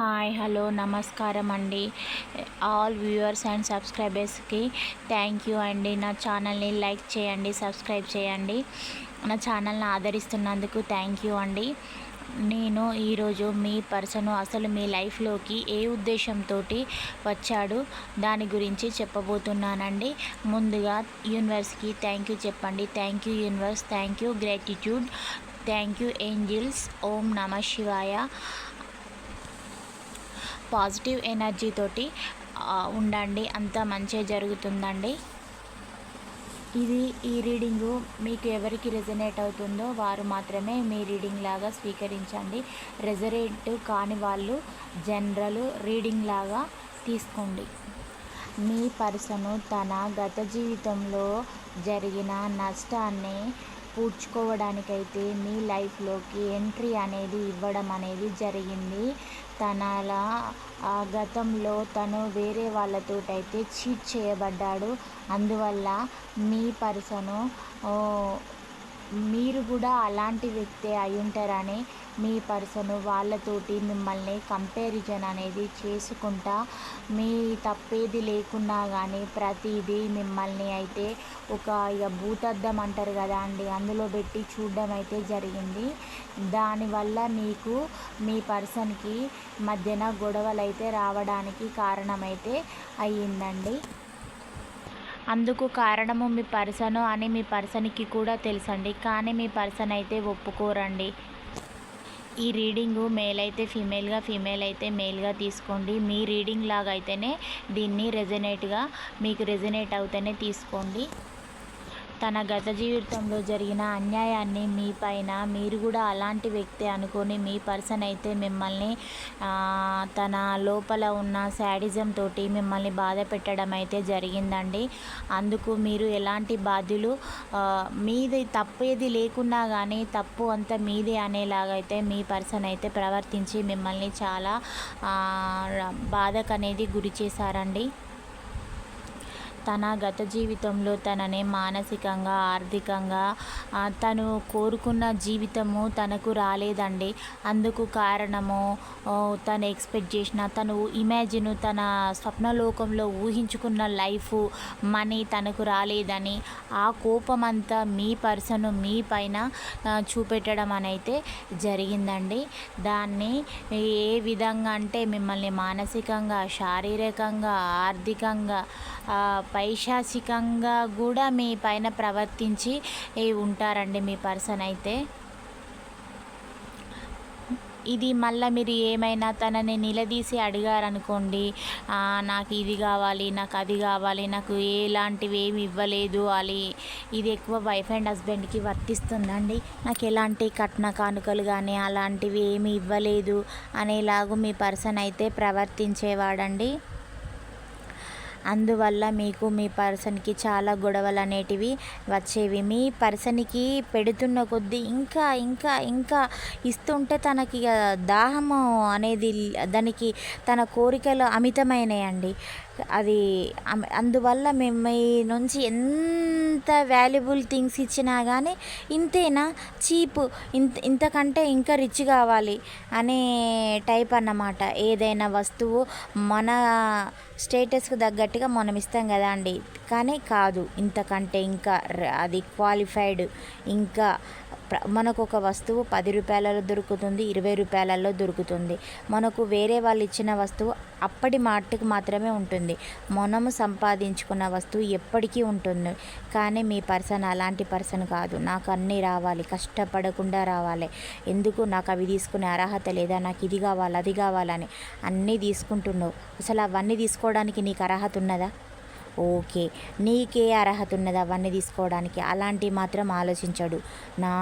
Hi hello నమస్కారం అండి. All viewers and సబ్స్క్రైబర్స్కి థ్యాంక్ యూ అండి. నా ఛానల్ని లైక్ చేయండి సబ్స్క్రైబ్ చేయండి. నా ఛానల్ని ఆదరిస్తున్నందుకు థ్యాంక్ యూ అండి. నేను ఈరోజు మీ పర్సన్ అసలు మీ లైఫ్లోకి ఏ ఉద్దేశంతో వచ్చాడు దాని గురించి చెప్పబోతున్నానండి. ముందుగా యూనివర్స్కి థ్యాంక్ యూ చెప్పండి. Thank you universe. Thank you gratitude. Thank you angels. ఓం నమ శివాయ. పాజిటివ్ ఎనర్జీ తోటి ఉండండి. అంతా మంచిగా జరుగుతుందండి. ఇది ఈ రీడింగు మీకు ఎవరికి రెజనేట్ అవుతుందో వారు మాత్రమే మీ రీడింగ్ లాగా స్వీకరించండి. రెజనేట్ కాని వాళ్ళు జనరల్ రీడింగ్ లాగా తీసుకోండి. మీ పర్సను తన గత జీవితంలో జరిగిన నష్టాన్ని పూడ్చుకోవడానికైతే మీ లైఫ్లోకి ఎంట్రీ అనేది ఇవ్వడం అనేది జరిగింది. తనలా ఆ గతంలో తను వేరే వాళ్ళతోటైతే చీట్ చేయబడ్డాడు. అందువల్ల మీ పర్సను మీరు కూడా అలాంటి వ్యక్తే అయి ఉంటారని మీ పర్సన్ వాళ్ళతోటి మిమ్మల్ని కంపారిజన్ అనేది చేసుకుంటా మీ తప్పేది లేకున్నా కానీ ప్రతిదీ మిమ్మల్ని అయితే ఒక ఇక భూతద్దం అంటారు కదా అండి అందులో పెట్టి చూడడం అయితే జరిగింది. దానివల్ల మీకు మీ పర్సన్కి మధ్యన గొడవలు అయితే రావడానికి కారణమైతే అయ్యిందండి. అందుకు కారణము మీ పర్సను అని మీ పర్సన్కి కూడా తెలుసండి. కానీ మీ పర్సన్ అయితే ఒప్పుకోరండి. ఈ రీడింగు మేల్ అయితే ఫీమేల్గా ఫీమేల్ అయితే మేల్గా తీసుకోండి. మీ రీడింగ్ లాగా అయితేనే దీన్ని రెజనేట్గా మీకు రెజనేట్ అవుతేనే తీసుకోండి. తన గత జీవితంలో జరిగిన అన్యాయాన్ని మీ పైన మీరు కూడా అలాంటి వ్యక్తి అనుకొని మీ పర్సన్ అయితే మిమ్మల్ని తన లోపల ఉన్న శాడిజం తోటి మిమ్మల్ని బాధ పెట్టడం అయితే జరిగిందండి. అందుకు మీరు ఎలాంటి బాధ్యులు? మీది తప్పేది లేకున్నా కానీ తప్పు అంతా మీదే అనేలాగైతే మీ పర్సన్ అయితే ప్రవర్తించి మిమ్మల్ని చాలా బాధకనేది గురి చేశారండి. తన గత జీవితంలో తనని మానసికంగా ఆర్థికంగా తను కోరుకున్న జీవితము తనకు రాలేదండి. అందుకు కారణము తను ఎక్స్పెక్ట్ చేసిన తను ఇమాజిన్ తన స్వప్నలోకంలో ఊహించుకున్న లైఫ్ మనీ తనకు రాలేదని ఆ కోపం అంతా మీ పర్సన్ మీ పైన చూపెట్టడం అనేది జరిగిందండి. దాన్ని ఏ విధంగా అంటే మిమ్మల్ని మానసికంగా శారీరకంగా ఆర్థికంగా పైశాసికంగా కూడా మీ పైన ప్రవర్తించి ఉంటారండి మీ పర్సన్ అయితే? ఇది మళ్ళీ మీరు ఏమైనా తనని నిలదీసి అడిగారనుకోండి నాకు ఇది కావాలి నాకు అది కావాలి నాకు ఎలాంటివి ఏమి ఇవ్వలేదు అని ఇది ఎక్కువ వైఫ్ అండ్ హస్బెండ్కి వర్తిస్తుందండి. నాకు ఎలాంటి కట్న కానుకలు కానీ అలాంటివి ఏమి ఇవ్వలేదు అనేలాగు మీ పర్సన్ అయితే ప్రవర్తించేవాడండి. అందువల్ల మీకు మీ పర్సన్కి చాలా గొడవలు అనేటివి వచ్చేవి. మీ పర్సన్కి పెడుతున్న కొద్దీ ఇంకా ఇంకా ఇంకా ఇస్తుంటే తనకి ఇక దాహము అనేది దానికి తన కోరికలు అమితమైనయండి. అది అందువల్ల మేము మీ నుంచి ఎంత వాల్యుబుల్ థింగ్స్ ఇచ్చినా కానీ ఇంతేనా? చీప్ ఇంత ఇంతకంటే ఇంకా రిచ్ కావాలి అనే టైప్ అన్నమాట. ఏదైనా వస్తువు మన స్టేటస్కు తగ్గట్టుగా మనం ఇస్తాం కదా అండి. కానీ కాదు ఇంతకంటే ఇంకా అది క్వాలిఫైడ్ ఇంకా మనకు ఒక వస్తువు పది రూపాయలలో దొరుకుతుంది ఇరవై రూపాయలలో దొరుకుతుంది. మనకు వేరే వాళ్ళు ఇచ్చిన వస్తువు అప్పటి మాటకు మాత్రమే ఉంటుంది. మనము సంపాదించుకున్న వస్తువు ఎప్పటికీ ఉంటుంది. కానీ మీ పర్సన్ అలాంటి పర్సన్ కాదు. నాకు అన్నీ రావాలి. కష్టపడకుండా రావాలి. ఎందుకు? నాకు అవి తీసుకునే అర్హత లేదా? నాకు ఇది కావాలి అది కావాలని అన్నీ తీసుకుంటున్నావు. అసలు అవన్నీ తీసుకోవడానికి నీకు అర్హత ఉన్నదా? ఓకే. నీకే అర్హత ఉన్నది అవన్నీ తీసుకోవడానికి. అలాంటి మాత్రం ఆలోచించడు. నా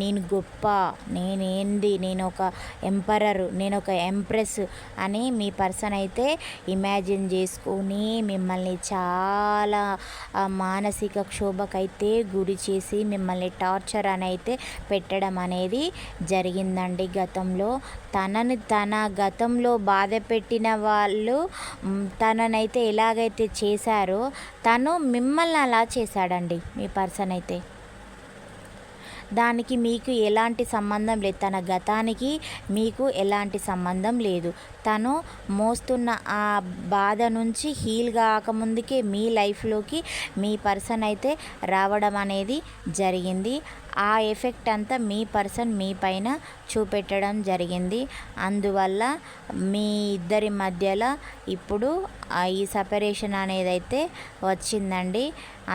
నేను గొప్ప నేనేంది నేను ఒక ఎంపరర్ నేను ఒక ఎంప్రెస్ అని మీ పర్సన్ అయితే ఇమాజిన్ చేసుకొని మిమ్మల్ని చాలా మానసిక క్షోభకైతే గురి చేసి మిమ్మల్ని టార్చర్ అని అయితే పెట్టడం అనేది జరిగిందండి గతంలో. తనని తన గతంలో బాధ పెట్టిన వాళ్ళు తననైతే ఎలాగైతే చేశారు తను మిమ్మల్ని అలా చేశాడండి మీ పర్సన్ అయితే. దానికి మీకు ఎలాంటి సంబంధం లేదు తన గతానికి మీకు ఎలాంటి సంబంధం లేదు. తను మోస్తున్న ఆ బాధ నుంచి హీల్ కాకముందుకే మీ లైఫ్లోకి మీ పర్సన్ అయితే రావడం అనేది జరిగింది. ఆ ఎఫెక్ట్ అంతా మీ పర్సన్ మీ పైన చూపెట్టడం జరిగింది. అందువల్ల మీ ఇద్దరి మధ్యలో ఇప్పుడు ఈ సపరేషన్ అనేది అయితే వచ్చిందండి.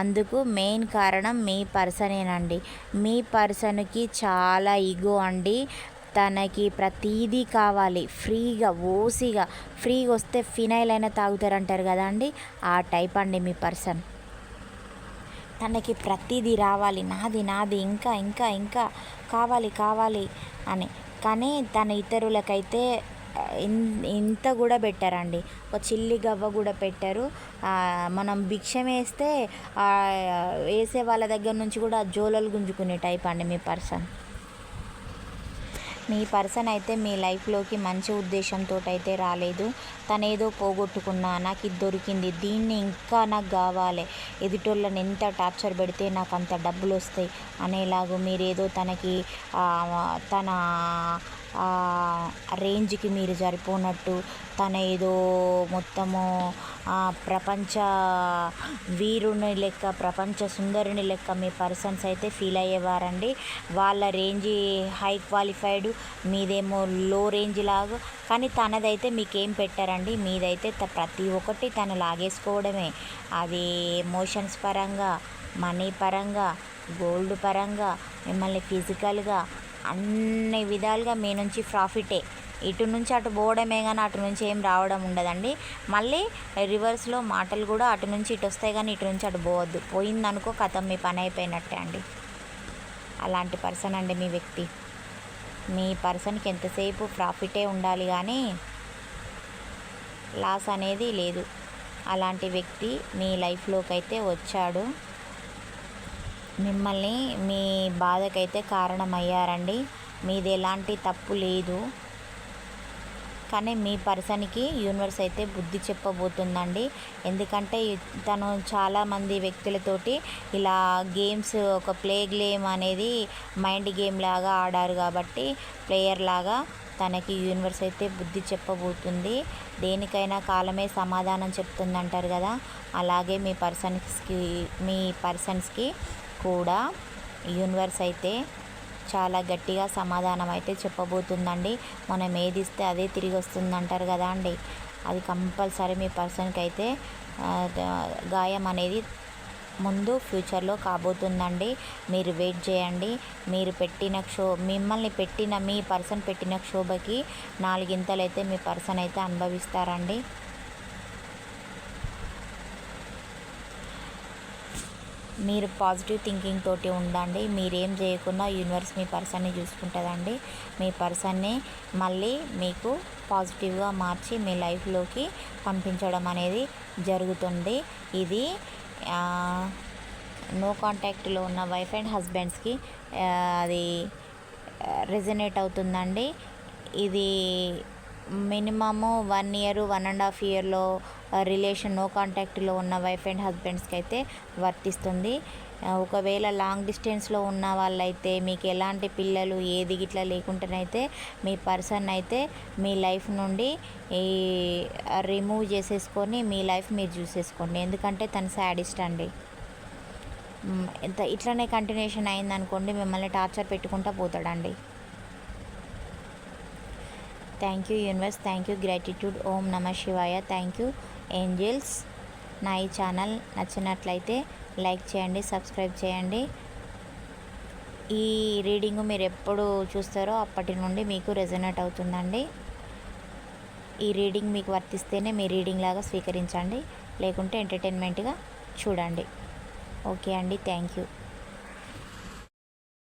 అందుకు మెయిన్ కారణం మీ పర్సనేనండి. మీ పర్సన్కి చాలా ఈగో అండి. తనకి ప్రతీదీ కావాలి. ఫ్రీగా ఓసిగా ఫ్రీగా వస్తే ఫినైల్ అయినా తాగుతారంటారు కదా అండి? ఆ టైప్ అండి మీ పర్సన్. తనకి ప్రతిదీ రావాలి. నాది నాది ఇంకా ఇంకా ఇంకా కావాలి కావాలి అని. కానీ తన ఇతరులకైతే ఇన్- ఇంత కూడా పెట్టారండి. ఒక చిల్లి గవ్వ కూడా పెట్టారు. మనం భిక్షం వేస్తే వేసే వాళ్ళ దగ్గర నుంచి కూడా జోలలు గుంజుకునే టైప్ అండి మీ పర్సన్. మీ పర్సన్ అయితే మీ లైఫ్లోకి మంచి ఉద్దేశంతో అయితే రాలేదు. తనేదో పోగొట్టుకున్నా నాకు ఇది దొరికింది దీన్ని ఇంకా నాకు కావాలి ఎదుటోళ్ళని ఎంత టార్చర్ పెడితే నాకు అంత డబ్బులు వస్తాయి అనేలాగా మీరేదో తనకి తన రేంజ్కి మీరు సరిపోనట్టు తన ఏదో మొత్తము ప్రపంచ వీరుని లెక్క ప్రపంచ సుందరుని లెక్క మీ పర్సన్స్ అయితే ఫీల్ అయ్యేవారండి. వాళ్ళ రేంజ్ హై క్వాలిఫైడ్ మీదేమో లో రేంజ్ లాగా. కానీ తనదైతే మీకేం పెట్టారండి? మీదైతే త- ప్రతి ఒక్కటి తను లాగేసుకోవడమే. అది ఎమోషన్స్ పరంగా మనీ పరంగా గోల్డ్ పరంగా మిమ్మల్ని ఫిజికల్గా అన్ని విధాలుగా మీ నుంచి ప్రాఫిటే ఇటు నుంచి అటు పోవడమే కానీ అటు నుంచి ఏం రావడం ఉండదండి. మళ్ళీ రివర్స్లో మాటలు కూడా అటు నుంచి ఇటు వస్తాయి కానీ ఇటు నుంచి అటు పోవద్దు. పోయిందనుకో కథం మీ పని అయిపోయినట్టే అండి. అలాంటి పర్సన్ అండి మీ వ్యక్తి. మీ పర్సన్కి ఎంతసేపు ప్రాఫిటే ఉండాలి కానీ లాస్ అనేది లేదు. అలాంటి వ్యక్తి మీ లైఫ్లోకి అయితే వచ్చాడు. మిమ్మల్ని మీ బాధకైతే కారణమయ్యారండి. మీది ఎలాంటి తప్పు లేదు. కానీ మీ పర్సన్కి యూనివర్స్ అయితే బుద్ధి చెప్పబోతుందండి. ఎందుకంటే తను చాలామంది వ్యక్తులతోటి ఇలా గేమ్స్ ఒక ప్లే గేమ్ అనేది మైండ్ గేమ్ లాగా ఆడారు కాబట్టి ప్లేయర్ లాగా తనకి యూనివర్స్ అయితే బుద్ధి చెప్పబోతుంది. దేనికైనా కాలమే సమాధానం చెప్తుంది అంటారు కదా. అలాగే మీ పర్సన్స్కి మీ పర్సన్స్కి కూడా యూనివర్స్ అయితే చాలా గట్టిగా సమాధానం అయితే చెప్పబోతుందండి. మనం ఏది ఇస్తే అదే తిరిగి వస్తుంది అంటారు కదా అండి. అది కంపల్సరీ మీ పర్సన్కి అయితే గాయం అనేది ముందు ఫ్యూచర్లో కాబోతుందండి. మీరు వెయిట్ చేయండి. మీరు పెట్టిన క్షో మిమ్మల్ని పెట్టిన మీ పర్సన్ పెట్టిన క్షోభకి నాలుగింతలు అయితే మీ పర్సన్ అయితే అనుభవిస్తారండి. మీరు పాజిటివ్ థింకింగ్ తోటి ఉండండి. మీరేం చేయకుండా యూనివర్స్ మీ పర్సన్ని చూసుకుంటుందండి. మీ పర్సన్ని మళ్ళీ మీకు పాజిటివ్గా మార్చి మీ లైఫ్లోకి పంపించడం అనేది జరుగుతుంది. ఇది నో కాంటాక్ట్లో ఉన్న వైఫ్ అండ్ హస్బెండ్స్కి అది రెజనేట్ అవుతుందండి. ఇది minimum one year one and half ఇయర్లో రిలేషన్ నో కాంటాక్ట్లో ఉన్న వైఫ్ అండ్ హస్బెండ్స్కి అయితే వర్తిస్తుంది ఒకవేళ లాంగ్ డిస్టెన్స్లో ఉన్న వాళ్ళైతే మీకు ఎలాంటి పిల్లలు ఏది గిట్లా లేకుండానైతే మీ పర్సన్ అయితే మీ లైఫ్ నుండి ఈ రిమూవ్ చేసేసుకొని మీ లైఫ్ మీరు చూసేసుకోండి. ఎందుకంటే తను శాడిస్ట్ అండి. ఇంత ఇట్లనే కంటిన్యూషన్ అయిందనుకోండి మిమ్మల్ని టార్చర్ పెట్టుకుంటా పోతాడండి. Thank you universe thank you gratitude. ఓం నమ శివాయ. Thank you angels. నా ఈ ఛానల్ నచ్చినట్లయితే లైక్ చేయండి సబ్స్క్రైబ్ చేయండి. ఈ రీడింగ్ మీరు ఎప్పుడు చూస్తారో అప్పటి నుండి మీకు రెజనేట్ అవుతుందండి. ఈ రీడింగ్ మీకు వర్తిస్తేనే మీ రీడింగ్ లాగా స్వీకరించండి. లేకుంటే ఎంటర్టైన్మెంట్గా చూడండి. ఓకే అండి. Thank you.